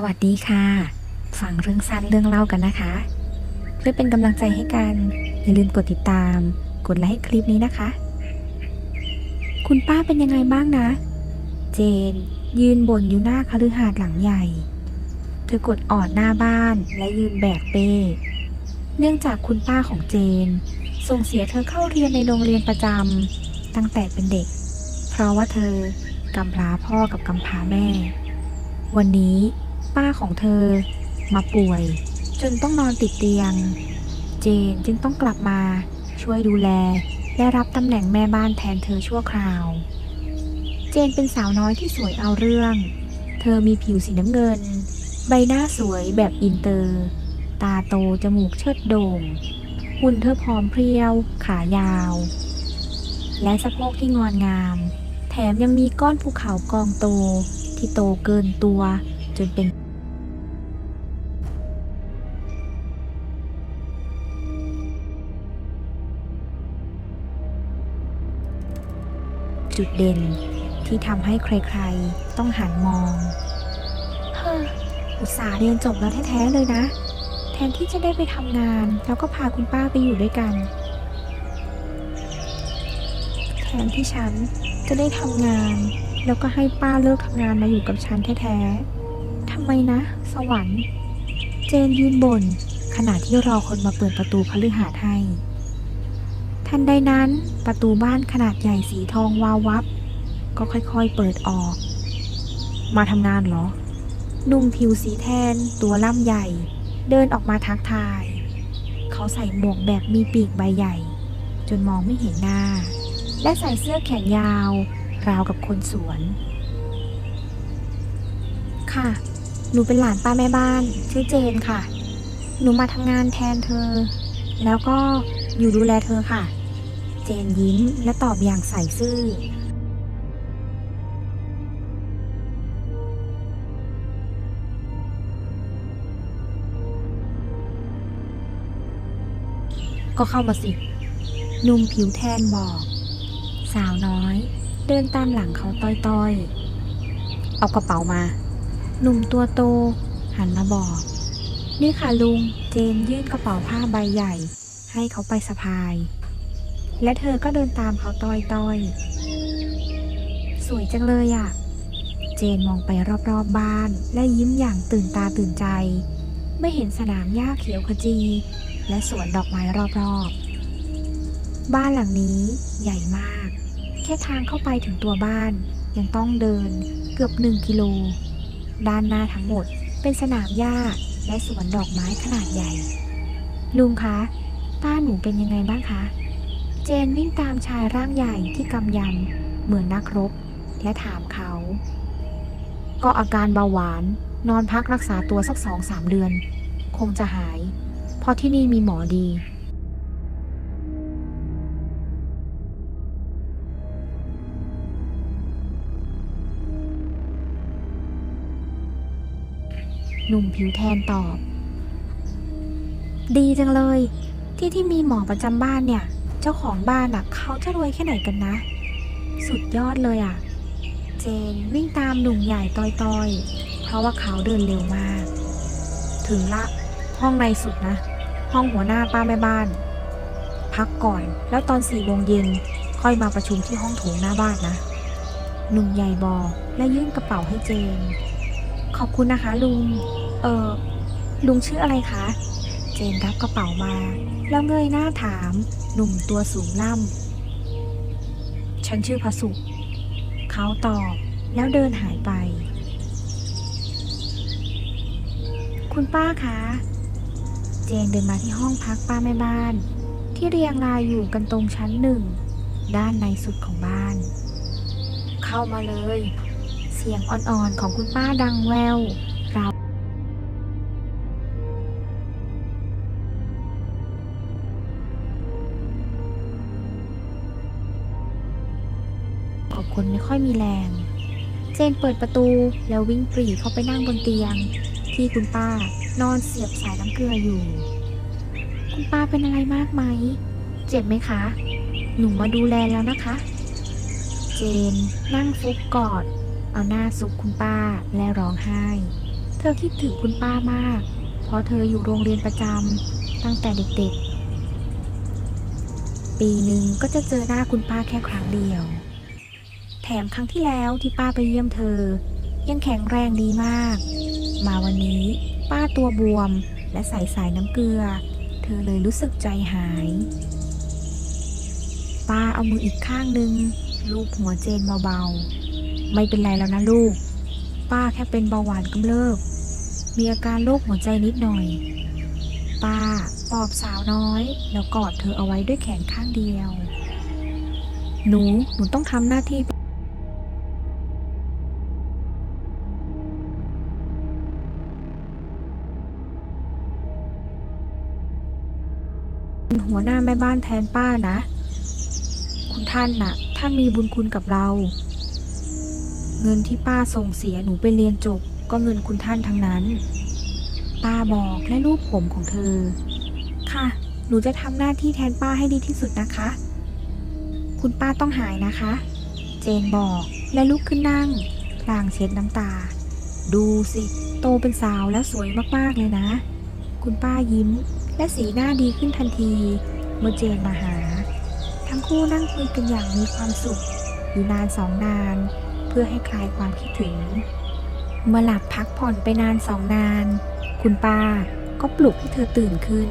สวัสดีค่ะ ฟังเรื่องสั้นเรื่องเล่ากันนะคะ เพื่อเป็นกำลังใจให้กัน อย่าลืมกดติดตาม กดไลค์คลิปนี้นะคะ คุณป้าเป็นยังไงบ้างนะ เจน ยืนบ่นอยู่หน้าคฤหาสน์หลังใหญ่ เธอกดออดหน้าบ้านและยืนแบกเป้เนื่องจากคุณป้าของเจน ส่งเสียเธอเข้าเรียนในโรงเรียนประจำตั้งแต่เป็นเด็ก เพราะว่าเธอกำพร้าพ่อกับกำพร้าแม่ วันนี้ ป้าของเธอ มาป่วย จนต้องนอนติดเตียง เจนจึงต้องกลับมาช่วยดูแล และรับตำแหน่งแม่บ้านแทนเธอชั่วคราว เจนเป็นสาวน้อยที่สวยเอาเรื่อง เธอมีผิวสีน้ำเงิน ใบหน้าสวยแบบอินเตอร์ ตาโตจมูกเชิดโด่ง หุ่นเธอผอมเพรียว ขายาว และสะโพกที่งอนงาม แถมยังมีก้อนภูเขากองโตที่โตเกินตัว จนเป็นจุดเด่นที่ทำให้ใครๆ ต้องหันมองเฮ้ออุตส่าห์เรียนจบแล้วแท้ๆเลยนะ แทนที่จะได้ไปทำงาน แล้วก็พาคุณป้าไปอยู่ด้วยกัน แทนที่ฉันจะได้ทำงาน แล้วก็ให้ป้าเลิกทำงานมาอยู่กับฉันแท้ๆำไมนะ สวรรค์ เจนยืนบน ขณะที่รอคนมาเปิดประตูคฤหาสน์ให้ ทันใดนั้นประตูบ้านขนาดใหญ่สีทองวาววับ ก็ค่อยๆเปิดออก มาทำงานเหรอ นุ่มผิวสีแทน ตัวล่ำใหญ่ เดินออกมาทักทาย เขาใส่หมวกแบบมีปีกใบใหญ่ จนมองไม่เห็นหน้า และใส่เสื้อแขนยาว ราวกับคนสวนค่ะ หนูเป็นหลานป้าแม่บ้าน ชื่อเจนค่ะ หนูมาทำงานแทนเธอ แล้วก็อยู่ดูแลเธอค่ะ เจนยิ้มและตอบอย่างใส่ซื่อ ก็เข้ามาสิหนุ่มผิวแทนบอก สาวน้อย เดินตามหลังเขาต้อยๆ เอากระเป๋ามา หนุ่มตัวโต หันมาบอก นี่ค่ะลุง เจนยื่นกระเป๋าผ้าใบใหญ่ ให้เขาไปสะพาย และเธอก็เดินตามเขาต้อยๆ สวยจังเลยอะ่ะ เจนมองไปรอบๆบบ้าน และยิ้มอย่างตื่นตาตื่นใจ ไม่เห็นสนามหญ้าเขียวขจี และสวนดอกไม้รอบๆบ้านหลังนี้ใหญ่มาก แค่ทางเข้าไปถึงตัวบ้าน ยังต้องเดินเกือบหนึ่งกิโล ด้านหน้าทั้งหมด เป็นสนามหญ้าและสวนดอกไม้ขนาดใหญ่ ลุงคะป้าหนูเป็นยังไงบ้างคะ เจนวิ่งตามชายร่างใหญ่ที่กำยำเหมือนนักรบ และถามเขา ก็อาการเบาหวาน นอนพักรักษาตัวสักสองสามเดือน คงจะหาย เพราะที่นี่มีหมอดี หนุ่มผิวแทนตอบ ดีจังเลย ที่ที่มีหมอประจำบ้านเนี่ย เจ้าของบ้านอะเขาจะรวยแค่ไหนกันนะ สุดยอดเลยอะเจนวิ่งตามหนุ่มใหญ่ต้อยๆ เพราะว่าเขาเดินเร็วมาก ถึงละ ห้องในสุดนะ ห้องหัวหน้าป้าแม่บ้าน พักก่อนแล้วตอนสี่โมงเย็นค่อยมาประชุมที่ห้องโถงหน้าบ้านนะ หนุ่มใหญ่บอกและยื่นกระเป๋าให้เจน ขอบคุณนะคะลุง เออลุงชื่ออะไรคะ เจนรับกระเป๋ามา แล้วเงยหน้าถามหนุ่มตัวสูงล่ำ ฉันชื่อพสุขเขาตอบแล้วเดินหายไป คุณป้าคะ เจนเดินมาที่ห้องพักป้าแม่บ้าน ที่เรียงรายอยู่กันตรงชั้นหนึ่ง ด้านในสุดของบ้าน เข้ามาเลย เสียงอ่อนๆของคุณป้าดังแววราวคนไม่ค่อยมีแรง เจนเปิดประตูแล้ววิ่งปรีเข้าไปนั่งบนเตียง ที่คุณป้านอนเสียบสายน้ำเกลืออยู่ คุณป้าเป็นอะไรมากไหม เจ็บไหมคะ หนูมาดูแลแล้วนะคะ เจนนั่งฟุบกอด เอาหน้าซุกคุณป้าและร้องไห้ เธอคิดถึงคุณป้ามาก เพราะเธออยู่โรงเรียนประจำตั้งแต่เด็กๆ ปีหนึ่งก็จะเจอหน้าคุณป้าแค่ครั้งเดียว แถมครั้งที่แล้วที่ป้าไปเยี่ยมเธอ ยังแข็งแรงดีมาก มาวันนี้ป้าตัวบวมและใส่สายน้ำเกลือ เธอเลยรู้สึกใจหาย ป้าเอามืออีกข้างหนึ่งลูบหัวเจนเบาๆ ไม่เป็นไรแล้วนะลูก ป้าแค่เป็นเบาหวานกำเริบ มีอาการโรคหัวใจนิดหน่อย ป้าปลอบสาวน้อย แล้วกอดเธอเอาไว้ด้วยแขนข้างเดียว หนู หนูต้องทำหน้าที่หัวหน้าแม่บ้านแทนป้านะ คุณท่านน่ะ ท่านมีบุญคุณกับเรา เงินที่ป้าส่งเสียหนูไปเรียนจบ ก็เงินคุณท่านทั้งนั้น ป้าบอกและรูปผมของเธอ ค่ะ หนูจะทำหน้าที่แทนป้าให้ดีที่สุดนะคะ คุณป้าต้องหายนะคะ เจนบอกและลุกขึ้นนั่งพลางเช็ดน้ำตา ดูสิ โตเป็นสาวแล้วสวยมากๆเลยนะ คุณป้ายิ้ม และสีหน้าดีขึ้นทันที เมื่อเจนมาหา ทั้งคู่นั่งคุยกันอย่างมีความสุขอยู่นานสองนาน เพื่อให้คลายความคิดถึง เมื่อหลับพักผ่อนไปนานสองนาน คุณป้าก็ปลุกให้เธอตื่นขึ้น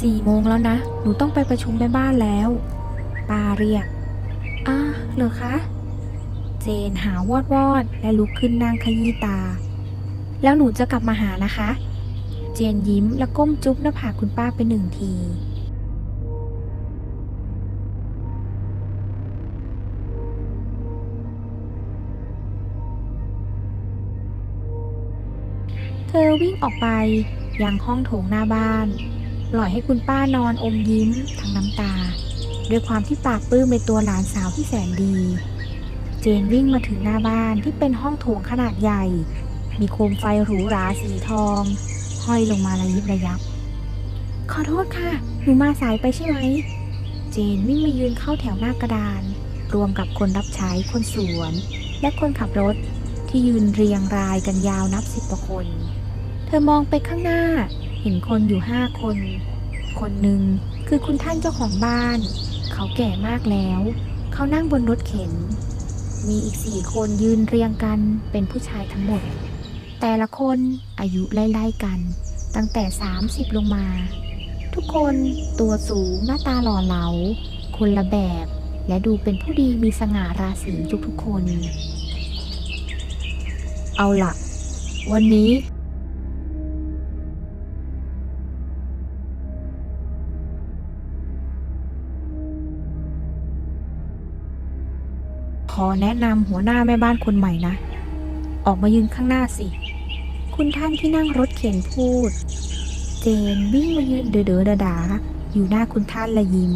สี่โมงแล้วนะ หนูต้องไปประชุมแม่บ้านแล้ว ป้าเรียกอ้าเหรอคะ เจนหาวอดวอดและลุกขึ้นนั่งขยี้ตา แล้วหนูจะกลับมาหานะคะ เจนยิ้มและก้มจุ๊บหน้าผากคุณป้าไปหนึ่งที อวิ่งออกไปยังห้องโถงหน้าบ้าน ปล่อยให้คุณป้านอนอมยิ้มทั้งน้ำตา ด้วยความที่ปากปลื้มในตัวหลานสาวที่แสนดี เจนวิ่งมาถึงหน้าบ้านที่เป็นห้องโถงขนาดใหญ่ มีโคมไฟหรูหราสีทอง ห้อยลงมาระยิบระยับ ขอโทษค่ะ หนูมาสายไปใช่ไหม เจนวิ่งมายืนเข้าแถวหน้ากระดาน รวมกับคนรับใช้คนสวน และคนขับรถที่ยืนเรียงรายกันยาวนับสิบกว่าคน เธอมองไปข้างหน้า เห็นคนอยู่ห้าคน คนหนึ่งคือคุณท่านเจ้าของบ้าน เขาแก่มากแล้ว เขานั่งบนรถเข็น มีอีกสี่คนยืนเรียงกันเป็นผู้ชายทั้งหมด แต่ละคนอายุไล่ๆกัน ตั้งแต่ 30 ลงมา ทุกคนตัวสูงหน้าตาหล่อเหลา คนละแบบ และดูเป็นผู้ดีมีสง่าราศีทุกๆคน เอาละวันนี้ อแนะนำหัวหน้าแม่บ้านคนใหม่นะ ออกมายืนข้างหน้าสิ คุณท่านที่นั่งรถเข็นพูด เจนวิ่งมายืนเด๋อๆดาๆอยู่หน้าคุณท่านและยิ้ม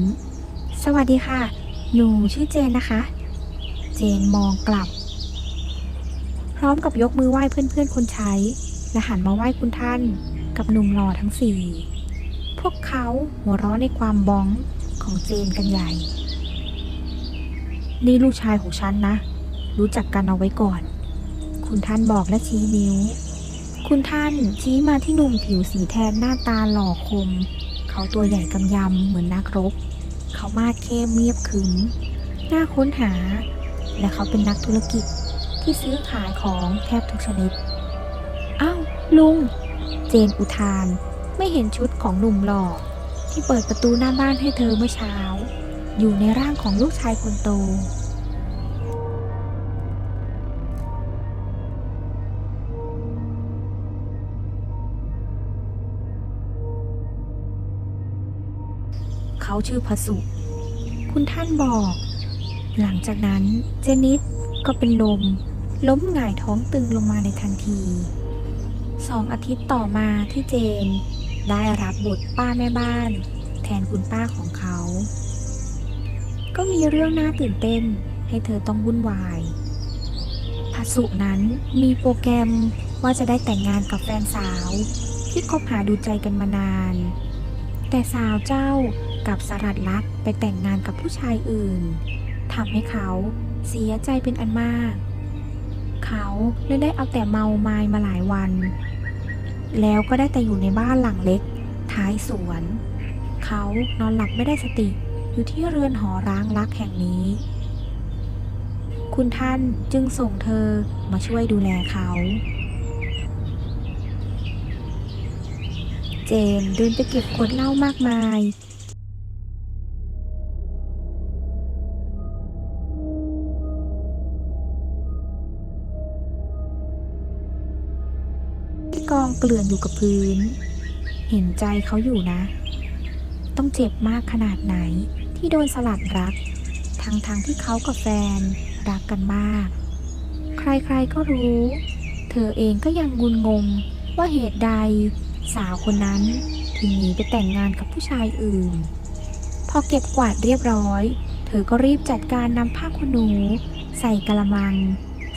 สวัสดีค่ะ หนูชื่อเจนนะคะ เจนมองกลับ พร้อมกับยกมือไหว้เพื่อนๆคนใช้ และหันมาไหว้คุณท่านกับหนุ่มหล่อทั้งสี่ พวกเขาหัวเราะในความบ้องของเจนกันใหญ่ นี่ลูกชายของฉันนะ รู้จักกันเอาไว้ก่อน คุณท่านบอกและชี้นิ้ว คุณท่านชี้มาที่หนุ่มผิวสีแทนหน้าตาหล่อคม เขาตัวใหญ่กำยำเหมือนนักรบ เขามาดเข้มเงียบขรึมน่าค้นหา และเขาเป็นนักธุรกิจที่ซื้อขายของแทบทุกชนิด อ้าว ลุง เจนอุทาน ไม่เห็นชุดของหนุ่มหล่อที่เปิดประตูหน้าบ้านให้เธอเมื่อเช้า อยู่ในร่างของลูกชายคนโต เขาชื่อพสุ คุณท่านบอก หลังจากนั้นเจนิดก็เป็นลม ล้มหงายท้องตึงลงมาในทันทีสองอาทิตย์ต่อมาที่เจน ได้รับบทป้าแม่บ้าน แทนคุณป้าของเขา ก็มีเรื่องน่าตื่นเต้นให้เธอต้องวุ่นวายพระสุนั้นมีโปรแกรมว่าจะได้แต่งงานกับแฟนสาว ที่คบหาดูใจกันมานาน แต่สาวเจ้ากับสลัดลักไปแต่งงานกับผู้ชายอื่นทำให้เขาเสียใจเป็นอันมาก เขาเลยได้เอาแต่เมาไมายมาหลายวัน แล้วก็ได้แต่อยู่ในบ้านหลังเล็ก ท้ายสวน เขานอนหลับไม่ได้สติ อยู่ที่เรือนหอร้างรักแห่งนี้ คุณท่านจึงส่งเธอมาช่วยดูแลเขา เจนเดินไปเก็บขวดเหล้ามากมายกองเกลื่อนอยู่กับพื้น เห็นใจเขาอยู่นะ ต้องเจ็บมากขนาดไหน ที่โดนสลัดรัก ทั้งๆทที่เขากับแฟนรักกันมาก ใครๆก็รู้ เธอเองก็ยังงุนงงว่าเหตุใด สาวคนนั้นถึงหนีไปแต่งงานกับผู้ชายอื่น พอเก็บกวาดเรียบร้อย เธอก็รีบจัดการนำผ้าขนหนู ใส่กระมัง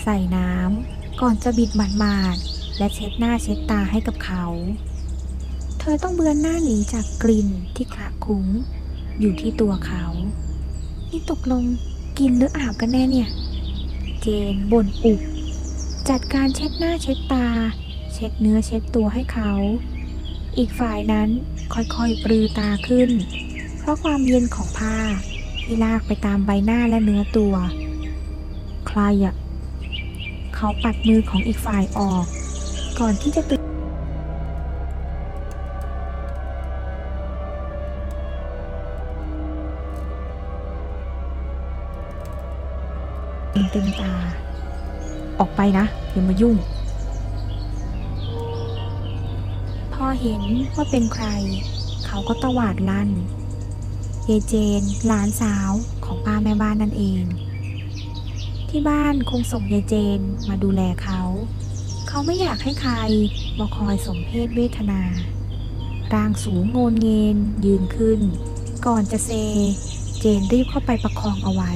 ใส่น้ำก่อนจะบิดหมาดๆและเช็ดหน้าเช็ดตาให้กับเขา เธอต้องเบือนหน้าหนีจากกลิ่นที่คละคุ้ง อยู่ที่ตัวเขา นี่ตกลงกินหรืออาบกันแน่เนี่ย เจนบ่นอุบจัดการเช็ดหน้าเช็ดตา เช็ดเนื้อเช็ดตัวให้เขา อีกฝ่ายนั้นค่อยๆปรือตาขึ้น เพราะความเย็นของผ้าที่ลากไปตามใบหน้าและเนื้อตัว ใครอะเขาปัดมือของอีกฝ่ายออก ก่อนที่จะตื่น เต็มตา ออกไปนะอย่ามายุ่ง พอเห็นว่าเป็นใคร เขาก็ตวาดลั่นเยเจนหลานสาวของป้าแม่บ้านนั่นเอง ที่บ้านคงส่งยายเจนมาดูแลเขา เขาไม่อยากให้ใครมาคอยสมเพศเวทนา ร่างสูงโงนเงินยืนขึ้น ก่อนจะเซ เจนรีบเข้าไปประคองเอาไว้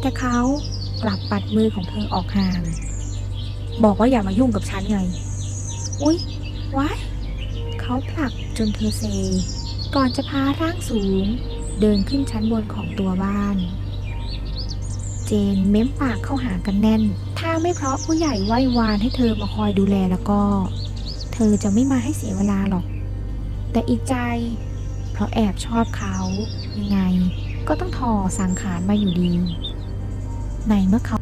แต่เขา กลับปัดมือของเธอออกห่าง บอกว่าอย่ามายุ่งกับฉันไง อุ๊ยว้ายเขาผลักจนเธอเซ ก่อนจะพาร่างสูง เดินขึ้นชั้นบนของตัวบ้าน เจนเม้มปากเข้าหากันแน่น ถ้าไม่เพราะผู้ใหญ่ไหว้วานให้เธอมาคอยดูแลแล้วก็ เธอจะไม่มาให้เสียเวลาหรอก แต่อีกใจ เพราะแอบชอบเขายังไง ก็ต้องทอสังขารมาอยู่ดี ในเมื่อเขา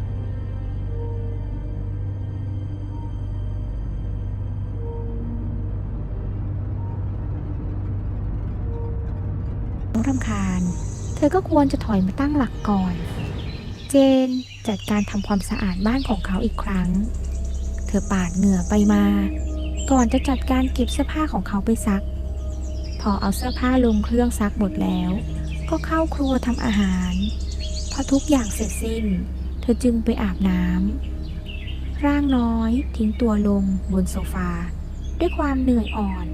รำคาญ เธอก็ควรจะถอยมาตั้งหลักก่อน เจนจัดการทำความสะอาดบ้านของเขาอีกครั้ง เธอปาดเหงื่อไปมา ก่อนจะจัดการเก็บเสื้อผ้าของเขาไปซัก พอเอาเสื้อผ้าลงเครื่องซักหมดแล้ว ก็เข้าครัวทำอาหาร พอทุกอย่างเสร็จสิ้น เธอจึงไปอาบน้ำร่างน้อยทิ้งตัวลงบนโซฟา ด้วยความเหนื่อยอ่อน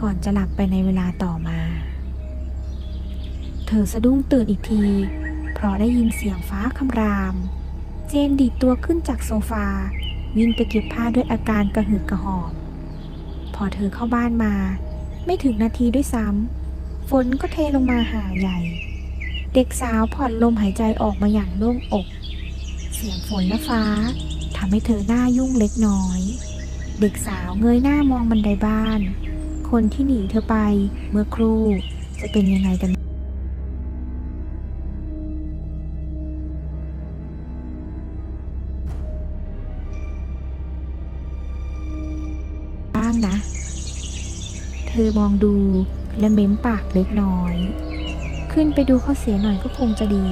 ก่อนจะหลับไปในเวลาต่อมา เธอสะดุ้งตื่นอีกที เพราะได้ยินเสียงฟ้าคำราม เจนดีดตัวขึ้นจากโซฟา วิ่งไปเก็บผ้าด้วยอาการกระหืดกระหอบ พอเธอเข้าบ้านมา ไม่ถึงนาทีด้วยซ้ำฝนก็เทลงมาหาใหญ่ เด็กสาวผ่อนลมหายใจออกมาอย่างโล่งอก เสียงฝนและฟ้าทำให้เธอหน้ายุ่งเล็กน้อย เด็กสาวเงยหน้ามองบันไดบ้าน คนที่หนีเธอไปเมื่อครู่จะเป็นยังไงกันบ้างนะ เธอมองดูและเม้มปากเล็กน้อย ขึ้นไปดูเขาเสียหน่อยก็คงจะดี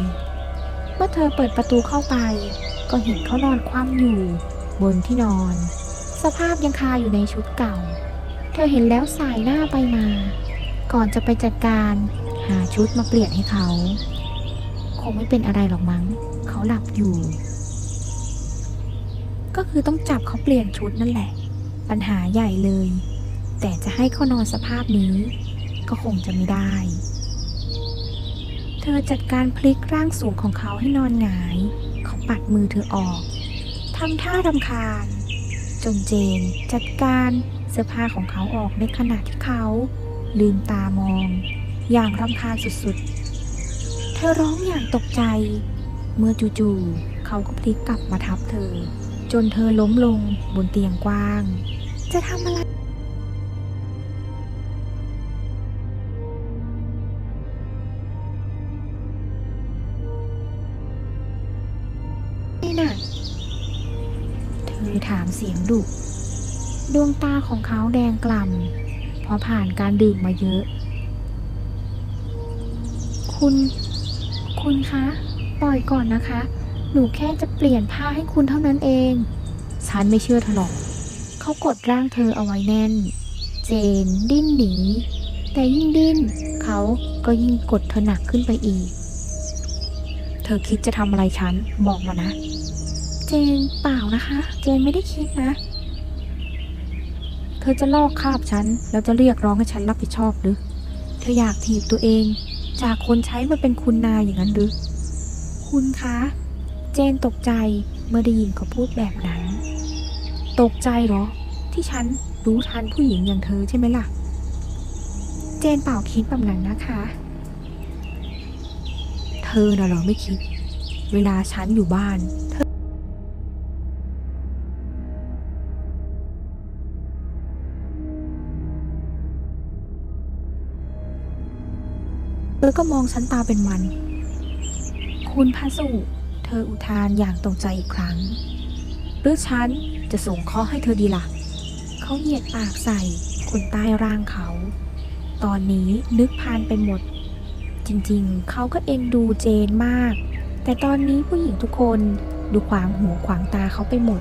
เมื่อเธอเปิดประตูเข้าไป ก็เห็นเขานอนคว่ำอยู่ บนที่นอน สภาพยังคาอยู่ในชุดเก่า เธอเห็นแล้วสายหน้าไปมา ก่อนจะไปจัดการหาชุดมาเปลี่ยนให้เขา คงไม่เป็นอะไรหรอกมั้ง เขาหลับอยู่ ก็คือต้องจับเขาเปลี่ยนชุดนั่นแหละ ปัญหาใหญ่เลย แต่จะให้เขานอนสภาพนี้ ก็คงจะไม่ได้ เธอจัดการพลิกร่างสูงของเขาให้นอนหงาย เขาปัดมือเธอออกทำท่ารำคาญจนเจนจัดการเสื้อผ้าของเขาออกในขณะที่เขา ลืมตามอง อย่างรำคาญสุดๆ เธอร้องอย่างตกใจ เมื่อจู่ๆเขาก็พลิกกลับมาทับเธอ จนเธอล้มลงบนเตียงกว้าง จะทำอะไร เธอถามเสียงดุดวงตาของเขาแดงกล่ำเพราะผ่านการดื่มมาเยอะ คุณ คุณคะ ปล่อยก่อนนะคะ หนูแค่จะเปลี่ยนผ้าให้คุณเท่านั้นเอง ฉันไม่เชื่อเธอหรอก เขากดร่างเธอเอาไว้แน่น เจนดิ้นหนี แต่ยิ่งดิ้น เขาก็ยิ่งกดเธอหนักขึ้นไปอีก เธอคิดจะทำอะไรฉัน บอกมานะ เจนเปล่านะคะ เจนไม่ได้คิดนะ เธอจะลอกคาบฉัน แล้วจะเรียกร้องให้ฉันรับผิดชอบหรือ เธออยากถีบตัวเอง จากคนใช้มาเป็นคุณนายอย่างนั้นหรือ คุณคะ เจนตกใจเมื่อได้ยินเขาพูดแบบนั้น ตกใจเหรอ ที่ฉันรู้ทันผู้หญิงอย่างเธอใช่ไหมล่ะ เจนเปล่าคิดแบบนั้นนะคะ เธอน่ะเหรอไม่คิด เวลาฉันอยู่บ้านเธอ เธอก็มองฉันตาเป็นมัน คุณพระสุ เธออุทานอย่างตกใจอีกครั้ง หรือฉันจะส่งข้อให้เธอดีล่ะ เขาเหยียดปากใส่คนใต้ร่างเขา ตอนนี้นึกพานไปหมด จริงๆ เขาก็เอ็นดูเจนมาก แต่ตอนนี้ผู้หญิงทุกคนดูขวางหูขวางตาเขาไปหมด